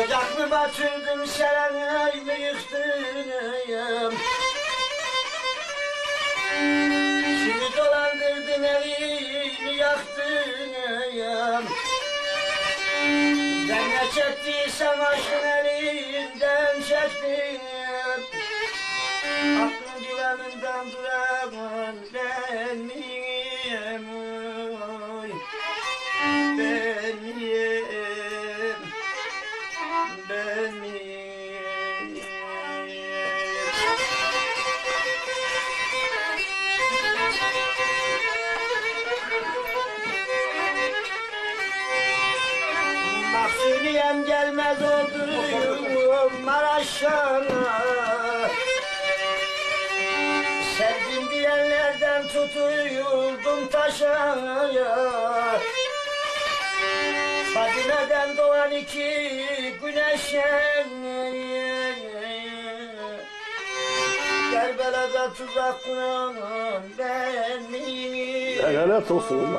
Ocak mı batırdın serenay mı yıktın ayım Kimi dolandırdın evini yaktın ayım Ben ne çektiysem aşkın elinden çektim. Aklın güveninden duramam Mahsuliyem gelmez oldum Maraş'a Sevdim diyenlerden tutuyuldum taşa Fadime'den doğan iki güneşe Kerbela'da tuzak kuran ben miyim? Helal olsun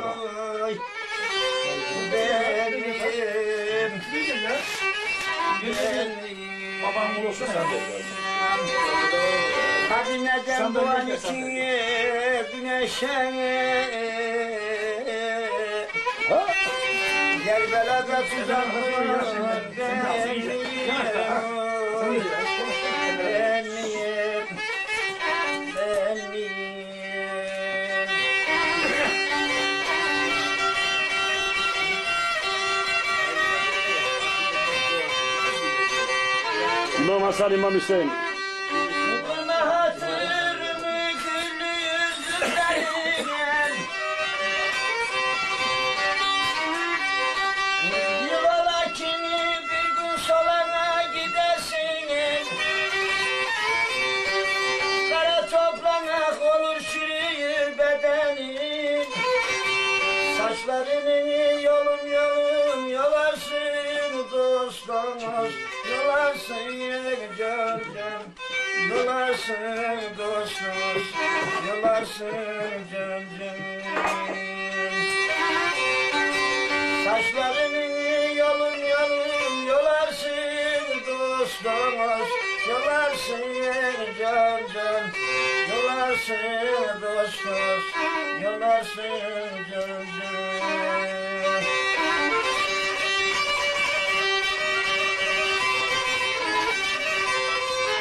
Benim Benim Babam sen de. Hadi neden Sen doğan içine güneşe? Kerbela'da tuzak İmam Hasan, İmam Hüseyin. Saçlarını yolum yolum yolarsın dostumuz Yolarsın gölgem Yolarsın dostumuz Yolarsın gölgem Saçlarını yolum yolum yolarsın dostumuz Yolarsın gölgem Yolarsın dostumuz Yolarsın gölgem